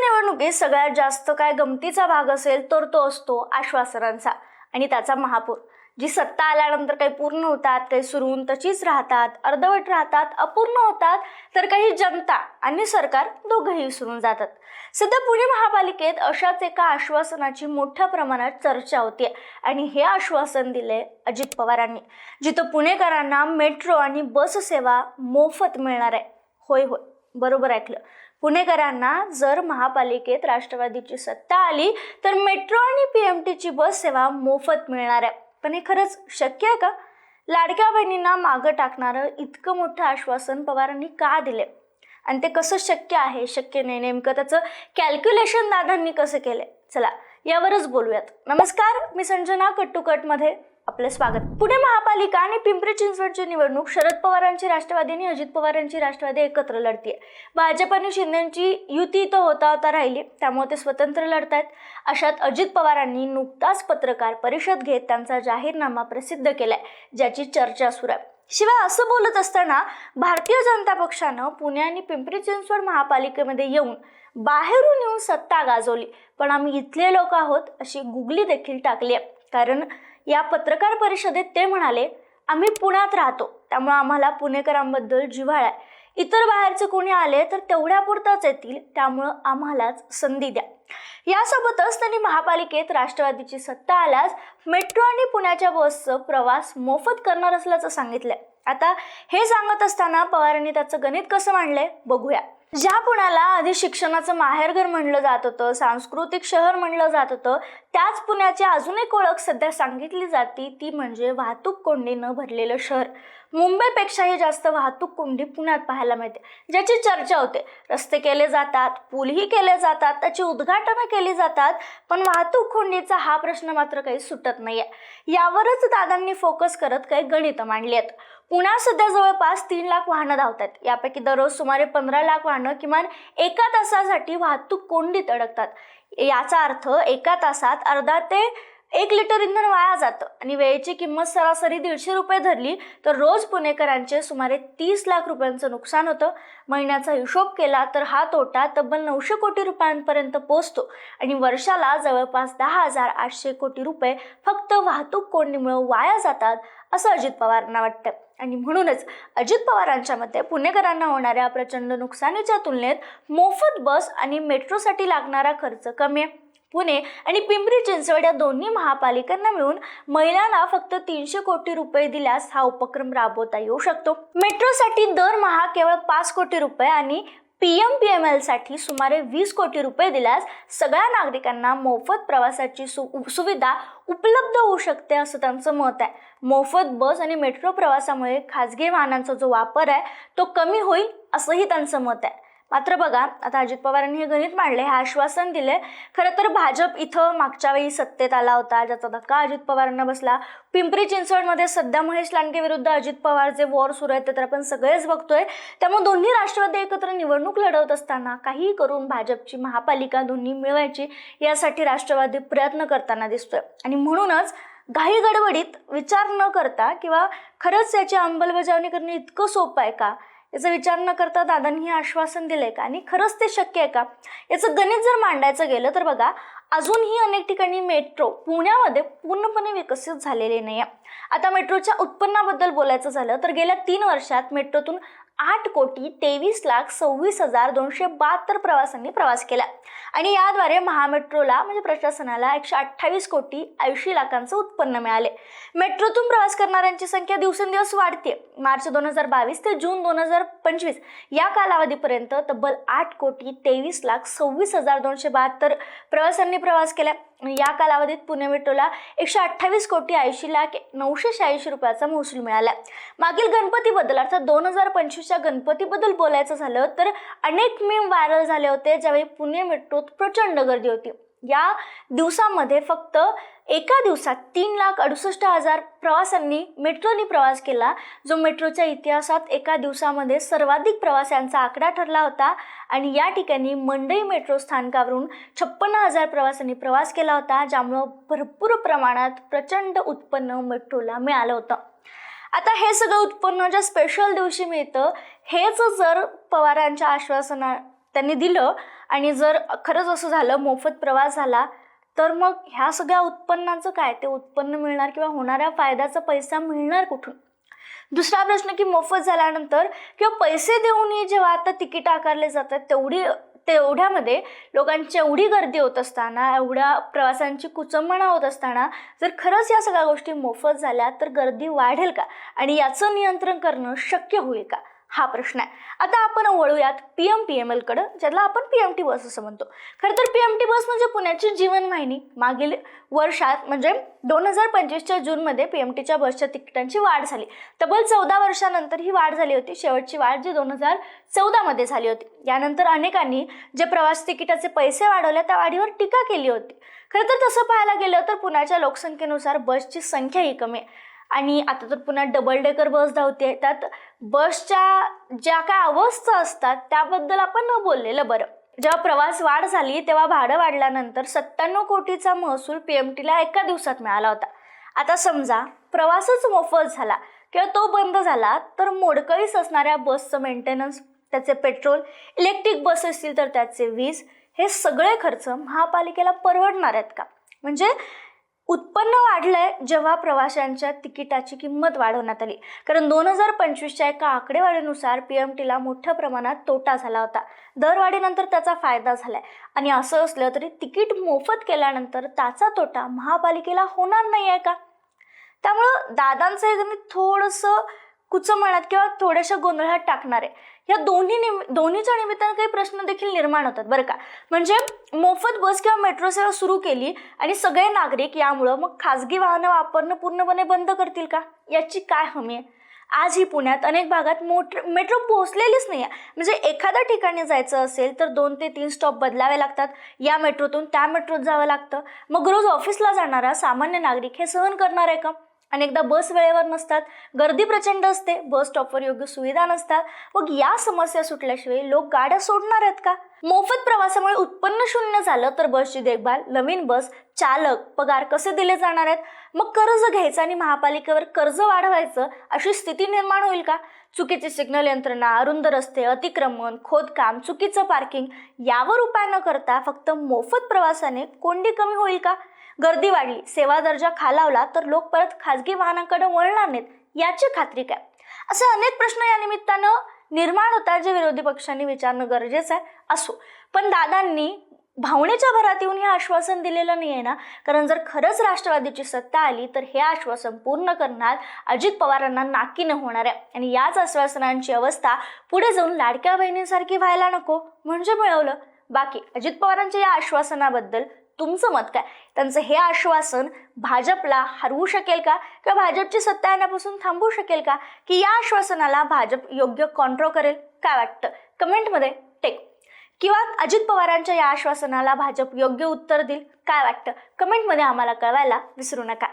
निवडणुकीत सगळ्यात जास्त काय गमतीचा भाग असेल तर तो असतो आश्वासनांचा. आणि त्याचा महापूर. जी सत्ता आल्यानंतर काही पूर्ण होतात काही सुरून तशीच राहतात अर्धवट राहतात अपूर्ण होतात तर काही जनता आणि सरकार दोघंही विसरून जातात. सध्या पुणे महापालिकेत अशाच एका आश्वासनाची मोठ्या प्रमाणात चर्चा होती आणि हे आश्वासन दिले अजित पवारांनी. जिथं पुणेकरांना मेट्रो आणि बस सेवा मोफत मिळणार आहे. होय होय. बरोबर ऐकलं. पुणेकरांना जर महापालिकेत राष्ट्रवादीची सत्ता आली तर मेट्रो आणि पी एम टीची बस सेवा मोफत मिळणार आहे. पण हे खरंच शक्य आहे का? लाडक्या बहिणींना मागं टाकणारं इतकं मोठं आश्वासन पवारांनी का दिले आणि ते कसं शक्य आहे शक्य नाही नेमकं त्याचं कॅल्क्युलेशन दादांनी कसं केलं चला यावरच बोलूयात. नमस्कार मी संजना कट्टुकटमध्ये. आपलं स्वागत. पुणे महापालिका आणि पिंपरी चिंचवडची निवडणूक शरद पवारांची राष्ट्रवादी आणि अजित पवारांची राष्ट्रवादी एकत्र लढतीये. भाजप आणि शिंदेची युती तर होता होता राहिली त्यामुळे ते स्वतंत्र लढत आहेत अशात अजित पवारांनी नुकताच पत्रकार परिषद घेत त्यांचा जाहीरनामा प्रसिद्ध केलाय ज्याची चर्चा सुरू आहे. शिवाय असं बोलत असताना भारतीय जनता पक्षानं पुणे आणि पिंपरी चिंचवड महापालिकेमध्ये येऊन बाहेरून येऊन सत्ता गाजवली. पण आम्ही इथले लोक आहोत अशी गुगली देखील टाकली आहे. कारण या पत्रकार परिषदेत ते म्हणाले आम्ही पुण्यात राहतो त्यामुळे आम्हाला पुणेकरांबद्दल जिव्हाळा आहे. इतर बाहेरचे कोणी आले तर तेवढ्यापुरताच येतील त्यामुळं आम्हालाच संधी द्या. यासोबतच त्यांनी महापालिकेत राष्ट्रवादीची सत्ता आल्यास मेट्रो आणि पुण्याच्या बसचं प्रवास मोफत करणार असल्याचं सांगितलंय. आता हे सांगत असताना पवारांनी त्याचं गणित कसं मांडलंय बघूया. ज्या पुण्याला आधी शिक्षणाचं माहेरघर म्हणलं जात होतं सांस्कृतिक शहर म्हणलं जात होतं त्याच पुण्याची अजून एक ओळख सध्या सांगितली जाती ती म्हणजे वाहतूक कोंडीनं भरलेलं शहर. मुंबईपेक्षाही जास्त वाहतूक कोंडी पुण्यात पाहायला मिळते ज्याची चर्चा होते. रस्ते केले जातात पूलही केले जातात त्याची उद्घाटनं केली जातात पण वाहतूक कोंडीचा हा प्रश्न मात्र काही सुटत नाही आहे यावरच दादांनी फोकस करत काही गणितं मांडली आहेत. पुण्यात सध्या जवळपास तीन लाख वाहनं धावतात. यापैकी दररोज सुमारे पंधरा लाख वाहनं किमान एका तासासाठी वाहतूक कोंडीत अडकतात. याचा अर्थ एका तासात अर्धा ते एक लिटर इंधन वाया जातं. आणि वेळेची किंमत सरासरी दीडशे रुपये धरली तर रोज पुणेकरांचे सुमारे तीस लाख रुपयांचं नुकसान होतं. महिन्याचा हिशोब केला तर हा तोटा तब्बल नऊशे कोटी रुपयांपर्यंत पोहोचतो आणि वर्षाला जवळपास दहा हजार आठशे कोटी रुपये फक्त वाहतूक कोंडीमुळे वाया जातात असं अजित पवारांना वाटतं. आणि म्हणूनच अजित पवारांच्या मते पुणेकरांना होणाऱ्या प्रचंड नुकसानीच्या तुलनेत मोफत बस आणि मेट्रोसाठी लागणारा खर्च कमी आहे. पुणे आणि पिंपरी चिंचवड या दोन्ही महापालिकांना मिळून महिलांना फक्त तीनशे कोटी रुपये दिल्यास हा उपक्रम राबवता येऊ शकतो. मेट्रोसाठी दरमहा केवळ पाच कोटी रुपये आणि पी एम पी एम एलसाठी सुमारे वीस कोटी रुपये दिल्यास सगळ्या नागरिकांना मोफत प्रवासाची सु सुविधा उपलब्ध होऊ शकते असं त्यांचं मत आहे. मोफत बस आणि मेट्रो प्रवासामुळे खाजगी वाहनांचा जो वापर आहे तो कमी होईल असंही त्यांचं मत आहे. मात्र बघा आता अजित पवारांनी हे गणित मांडले हे आश्वासन दिले. खरं तर भाजप इथं मागच्या वेळी सत्तेत आला होता. ज्याचा धक्का अजित पवारांना बसला. पिंपरी चिंचवडमध्ये सध्या महेश लांडगे विरुद्ध अजित पवार जे वॉर सुरू आहेत ते तर आपण सगळेच बघतोय. त्यामुळे दोन्ही राष्ट्रवादी एकत्र निवडणूक लढवत असताना काही करून भाजपची महापालिका दोन्ही मिळवायची यासाठी राष्ट्रवादी प्रयत्न करताना दिसतोय. आणि म्हणूनच घाई गडबडीत विचार न करता किंवा खरंच याची अंमलबजावणी करणे इतकं सोपं आहे का? याचा विचार न करता दादांनी हे आश्वासन दिलं आहे का? आणि खरंच ते शक्य आहे का? याचं गणित जर मांडायचं गेलं तर बघा अजूनही अनेक ठिकाणी मेट्रो पुण्यामध्ये पूर्णपणे विकसित झालेले नाही आहे आता मेट्रोच्या उत्पन्नाबद्दल बोलायचं झालं तर गेल्या तीन वर्षात मेट्रोतून आठ कोटी तेवीस लाख सव्वीस हजार दोनशे बहात्तर प्रवाशांनी प्रवास केला. आणि याद्वारे महामेट्रोला म्हणजे प्रशासनाला एकशे अठ्ठावीस कोटी ऐंशी लाखांचं उत्पन्न मिळाले. मेट्रोतून प्रवास करणाऱ्यांची संख्या दिवसेंदिवस वाढते मार्च दोन हजार बावीस ते जून दोन हजार पंचवीस या कालावधीपर्यंत तब्बल आठ कोटी तेवीस लाख सव्वीस हजार दोनशे बहात्तर प्रवाशांनी प्रवास केला. या कालावधीत पुणे मेट्रोला एकशे अठ्ठावीस कोटी ऐंशी लाख नऊशे शहाऐंशी रुपयाचा महसूल मिळाला. मागील गणपतीबद्दल अर्थात दोन हजार पंचवीसच्या गणपतीबद्दल बोलायचं झालं तर अनेक मीम व्हायरल झाले होते ज्यावेळी पुणे मेट्रोत प्रचंड गर्दी होती. या दिवसामध्ये फक्त एका दिवसात तीन लाख अडुसष्ट हजार प्रवाशांनी मेट्रोनी प्रवास केला. जो मेट्रोच्या इतिहासात एका दिवसामध्ये सर्वाधिक प्रवाशांचा आकडा ठरला होता आणि या ठिकाणी मंडई मेट्रो स्थानकावरून छप्पन्न हजार प्रवाशांनी प्रवास केला होता ज्यामुळं भरपूर प्रमाणात प्रचंड उत्पन्न मेट्रोला मिळालं होतं. आता हे सगळं उत्पन्न ज्या स्पेशल दिवशी मिळतं हेच जर पवारांच्या आश्वासना त्यांनी दिलं आणि जर खरंच असं झालं मोफत प्रवास झाला तर मग ह्या सगळ्या उत्पन्नाचं काय? ते उत्पन्न मिळणार किंवा होणाऱ्या फायद्याचा पैसा मिळणार कुठून? दुसरा प्रश्न की मोफत झाल्यानंतर किंवा पैसे देऊनही जेव्हा आता तिकीट आकारले जातात तेवढी तेवढ्यामध्ये लोकांची एवढी गर्दी होत असताना एवढ्या प्रवासांची कुचंबणा होत असताना जर खरंच या सगळ्या गोष्टी मोफत झाल्या तर गर्दी वाढेल का? आणि याचं नियंत्रण करणं शक्य होईल का? हा प्रश्न आहे. आता आपण वळूयात पी एम पी एम एलकडं ज्याला आपण पी एम टी बस असं म्हणतो. खरं तर पी एम टी बस म्हणजे पुण्याची जीवनवाहिनी मागील वर्षात म्हणजे दोन हजार पंचवीसच्या जूनमध्ये पी एम टीच्या बसच्या तिकिटांची वाढ झाली. तब्बल चौदा वर्षानंतर ही वाढ झाली होती. शेवटची वाढ जी दोन हजार चौदामध्ये झाली होती. यानंतर अनेकांनी जे प्रवास तिकिटाचे पैसे वाढवले त्या वाढीवर टीका केली होती. खरं तर तसं पाहायला गेलं तर पुण्याच्या लोकसंख्येनुसार बसची संख्याही कमी आहे. आणि आता तर पुन्हा डबल डेकर बस धावते. त्यात बसच्या ज्या काय अवस्था असतात त्याबद्दल आपण न बोललेलं बरं. जेव्हा प्रवास वाढ झाली तेव्हा भाडं वाढल्यानंतर सत्त्याण्णव कोटीचा महसूल पी एम टीला एका दिवसात मिळाला होता. आता समजा प्रवासच मोफत झाला किंवा तो बंद झाला तर मोडकळीस असणाऱ्या बसचं मेंटेनन्स त्याचे पेट्रोल इलेक्ट्रिक बस असतील तर त्याचे वीज हे सगळे खर्च महापालिकेला परवडणार आहेत का? म्हणजे उत्पन्न वाढलंय जेव्हा प्रवाशांच्या तिकिटाची किंमत वाढवण्यात आली. कारण दोन हजार पंचवीसच्या एका आकडेवारीनुसार पी एम टीला मोठ्या प्रमाणात तोटा झाला होता. दरवाढीनंतर त्याचा फायदा झालाय. आणि असं असलं तरी तिकीट मोफत केल्यानंतर त्याचा तोटा महापालिकेला होणार नाही आहे का? त्यामुळं दादांचं हे गणित थोडंसं कुचमळ्यात किंवा थोड्याशा गोंधळात टाकणार. आहे या दोन्ही निम दोन्हीच्या निमित्तानं काही प्रश्न देखील निर्माण होतात बरं का. म्हणजे मोफत बस किंवा मेट्रो सेवा सुरू केली आणि सगळे नागरिक यामुळं मग खाजगी वाहनं वापरणं पूर्णपणे बंद करतील का? याची काय हमी आहे? आजही पुण्यात अनेक भागात मोट मेट्रो पोहोचलेलीच नाही आहे म्हणजे एखाद्या ठिकाणी जायचं असेल तर दोन ते तीन स्टॉप बदलावे लागतात. या मेट्रोतून त्या मेट्रोत जावं लागतं. मग रोज ऑफिसला जाणारा सामान्य नागरिक हे सहन करणार आहे का? अनेकदा बस वेळेवर नसतात गर्दी प्रचंड असते बस स्टॉपवर योग्य सुविधा नसतात. मग या समस्या सुटल्याशिवाय लोक गाड्या सोडणार आहेत का? मोफत प्रवासामुळे उत्पन्न शून्य झालं तर बसची देखभाल नवीन बस चालक पगार कसे दिले जाणार आहेत? मग कर्ज घ्यायचं आणि महापालिकेवर कर्ज वाढवायचं अशी स्थिती निर्माण होईल का? चुकीचे सिग्नल यंत्रणा अरुंद रस्ते अतिक्रमण खोदकाम चुकीचं पार्किंग यावर उपाय न करता फक्त मोफत प्रवासाने कोंडी कमी होईल का? गर्दी वाढली. सेवा दर्जा खालावला तर लोक परत खाजगी वाहनांकडे वळणार नाहीत याची खात्री काय? असे अनेक प्रश्न या निमित्तानं निर्माण होतात जे विरोधी पक्षांनी विचारणं गरजेचं आहे असो. पण दादांनी भावनेच्या भरात येऊन हे आश्वासन दिलेलं नाही आहे ना? कारण जर खरंच राष्ट्रवादीची सत्ता आली तर हे आश्वासन पूर्ण करणार अजित पवारांना नाकीनं होणार आहे. आणि याच आश्वासनांची अवस्था पुढे जाऊन लाडक्या बहिणींसारखी व्हायला नको. म्हणजे मिळवलं. बाकी अजित पवारांच्या या आश्वासनाबद्दल तुमचं मत काय? त्यांचं हे आश्वासन भाजपला हरवू शकेल का? किंवा भाजपची सत्ता येण्यापासून थांबवू शकेल का? की या आश्वासनाला भाजप योग्य कॉन्ट्रो करेल? काय वाटतं? कमेंटमध्ये टेक. किंवा अजित पवारांच्या या आश्वासनाला भाजप योग्य उत्तर देईल? काय वाटतं? कमेंटमध्ये आम्हाला कळवायला विसरू नका.